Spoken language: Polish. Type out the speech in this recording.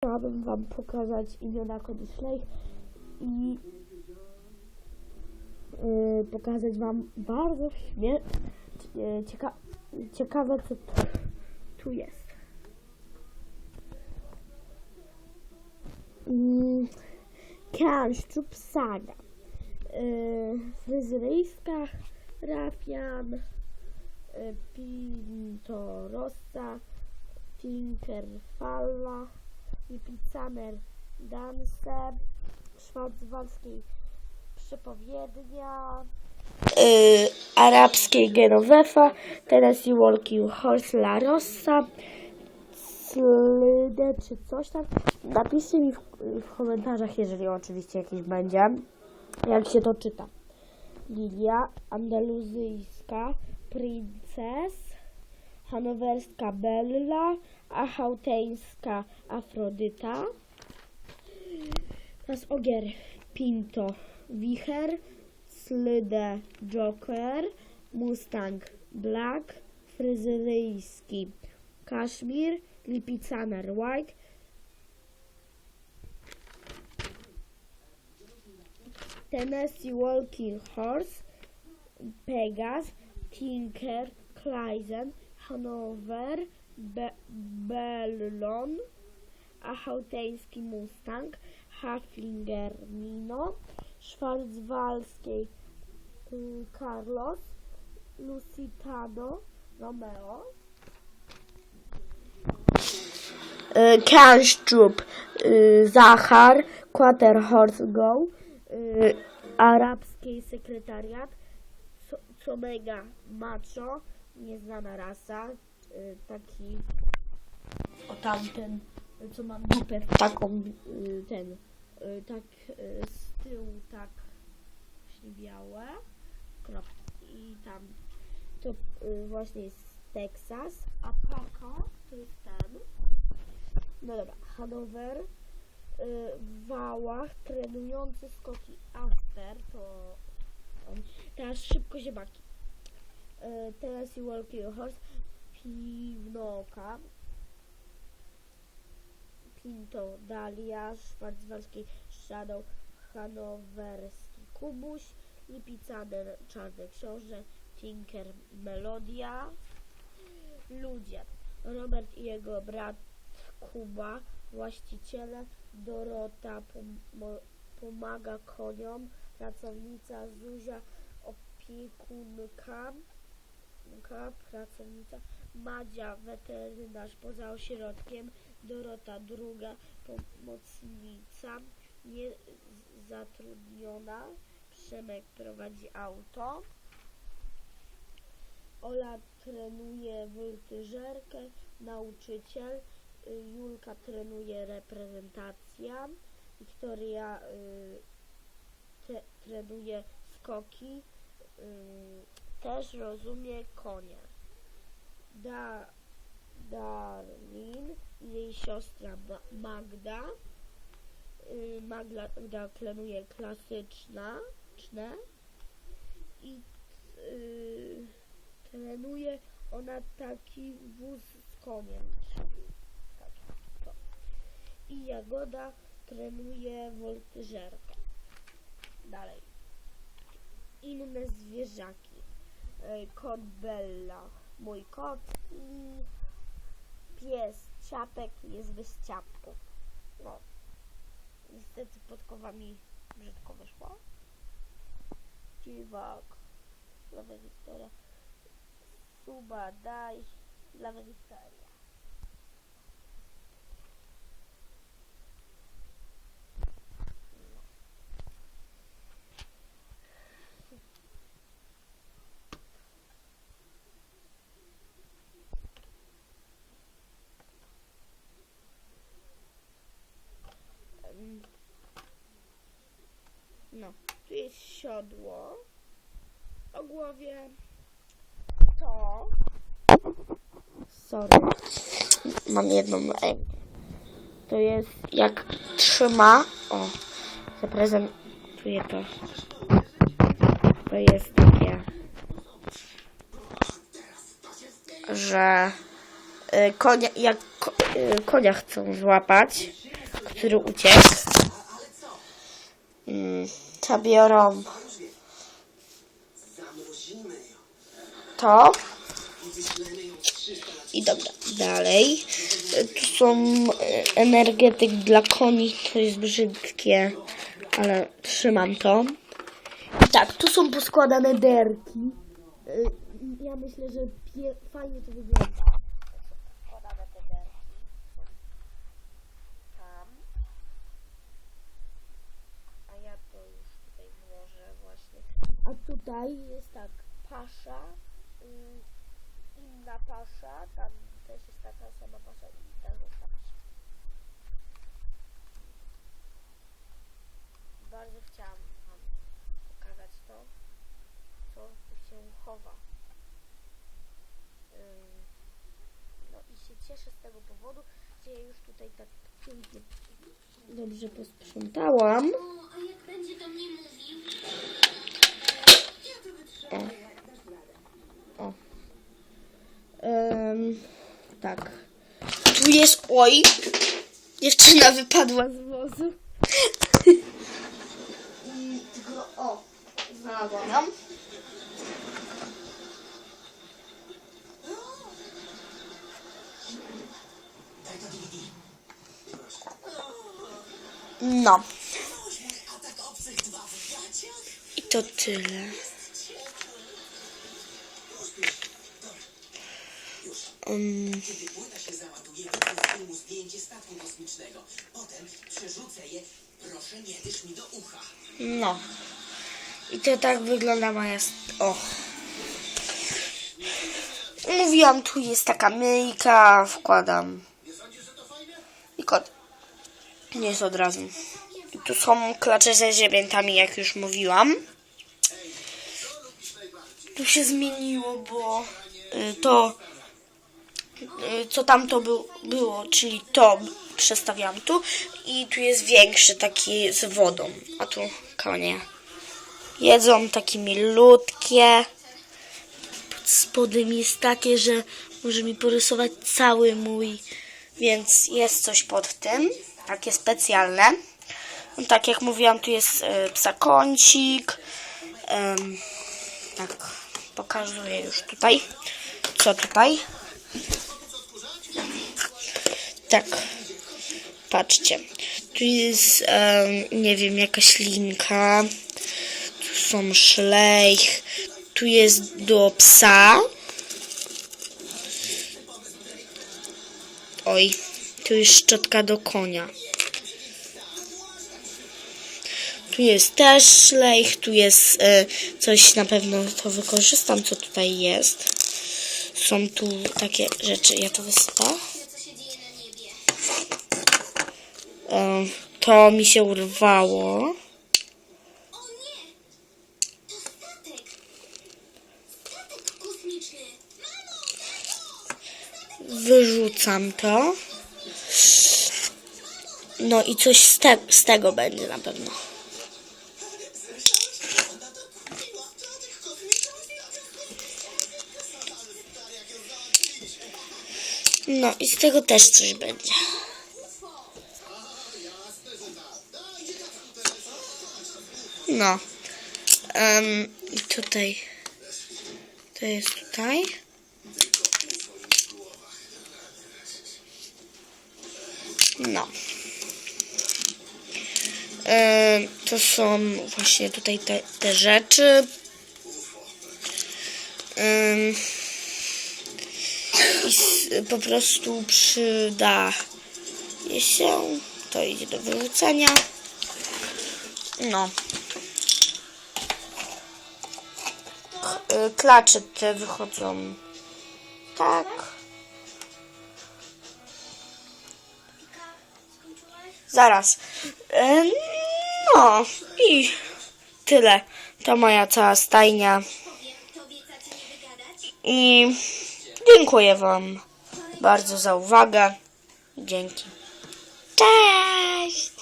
Chciałabym wam pokazać imiona koniecznych i yy, pokazać wam bardzo śmie- yy, cieka- ciekawe co tu, jest. Mm, Kęszczuk Saga. Yy, Rafian. Yy, Pinto Rossa. Falla. Lipicaner Danse. Szwarcwalskiej Przepowiednia. Yy, arabskiej Genovefa. Tennessee Walking Horse La Rossa. Slydę czy coś tam. Napiszcie mi w, w komentarzach, jeżeli oczywiście jakiś będzie, jak się to czyta. Lilia, andaluzyjska, princes, hanowerska Bella, a chałteńska Afrodyta. Teraz ogier Pinto, Wicher, Slydę Joker, Mustang Black, fryzyryjski Kaszmir, Lipicaner White, Tennessee Walking Horse, Pegas, Tinker, Kleisen, Hanover, Be Bellon, a chałteński Mustang, Haflinger Mino, Szwarcwalskiej y, Carlos, Lusitano Romeo, y, Kęszczub y, Zachar, Quarter Horse Go, arabskiej sekretariat, Co- Comega Macho, nieznana rasa, y, taki o tamten, y, co ma dupę taką, y, ten, y, tak y, z tyłu, tak właśnie białe, kropki i tam, to y, właśnie jest Texas, a Paco to jest ten, no dobra, Hanower, y, w Wałach trenujący skoki after, to on. Teraz szybko ziemaki. Y, Tennessee Walking Horse, Piwnoka, Pinto Dalia, Szwarcwalski Shadow, Hanowerski Kubuś, Lipicaner Czarny Książę, Tinker Melodia, Ludzie, Robert i jego brat Kuba, właściciele, Dorota pomo- pomaga koniom, pracownica Zuzia, opiekunka, ka- pracownica, Madzia, weterynarz poza ośrodkiem, Dorota druga, pomocnica, nie z- zatrudniona, Przemek prowadzi auto, Ola trenuje woltyżerkę, nauczyciel, y, Julka trenuje reprezentacja, Wiktoria y, te, trenuje skoki, y, też rozumie konie. Da, Darlin i jej siostra Ma- Magda. Y, Magda, Magda trenuje klasyczna, czne i y, trenuje ona taki wóz z koniem. Taki, to. I Jagoda trenuje woltyżerkę. Dalej. Inne zwierzaki. E, Kot Bella, mój kot i pies Ciapek jest bez ciapków. No. Niestety podkowa mi brzydko wyszła. Dziwak. Dla Wiktoria. Suba, daj. Dla Wiktoria. Em, No, tu jest siodło o głowie. To. Sorry. Mam jedną rękę. To jest jak trzyma. O, zaprezentuję to. To jest takie, że e, konia, jak e, konia chcą złapać, który uciekł. To biorą to. I dobra, dalej. E, Tu są e, energetyk dla koni, to jest brzydkie, ale trzymam to. I tak, tu są poskładane derki. Y, Ja myślę, że fajnie to wygląda. Poskładane te derki. Są Tam. A ja to już tutaj włożę właśnie. A tutaj jest tak, pasza, y, inna pasza, tam też jest taka sama pasza i jest pasza. Bardzo chciałam Wam pokazać to, co się chowa. Ym, No i się cieszę z tego powodu, że ja już tutaj tak pięknie dobrze posprzątałam. O, a jak będzie do mnie mówił? Ym, tak. Tu jest, oj, dziewczyna wypadła z wozu. I tylko, o, znalazłam ją. No. I to tyle. Kiedy płyta się załaduje, wytnę mu zdjęcie statku kosmicznego. Potem przerzucę je. Proszę, nie dysz mi do ucha. no. I to tak wygląda moja... O. Mówiłam, tu jest taka myjka, wkładam. I kod. Nie jest od razu. I tu są klacze ze źrebiętami, jak już mówiłam. Tu się zmieniło, bo y, to, co tam to był, było, czyli to przestawiam tu i tu jest większy taki z wodą, a tu konie jedzą takie milutkie. Pod spodem jest takie, że może mi porysować cały mój, więc jest coś pod tym, takie specjalne. No, tak jak mówiłam, tu jest e, psakącik. Em, tak, pokazuję już tutaj. Co tutaj? Tak, patrzcie. Tu jest, em, nie wiem, jakaś linka. Tu są szlejch. Tu jest do psa. Oj, tu jest szczotka do konia. Tu jest też szlejch, tu jest e, coś, na pewno to wykorzystam, co tutaj jest. Są tu takie rzeczy, ja to wysypę. To mi się urwało. O nie! To statek! Statek kosmiczny! Wyrzucam to. No i coś z, te, z tego będzie na pewno. No i z tego też coś będzie. No. I tutaj. To jest tutaj. No. E, to są właśnie tutaj te, te rzeczy. Ym, I po prostu przyda się. To idzie do wyrzucenia. No. Klacze te wychodzą tak. Zaraz. E, No i tyle. To moja cała stajnia. I dziękuję Wam bardzo za uwagę. Dzięki.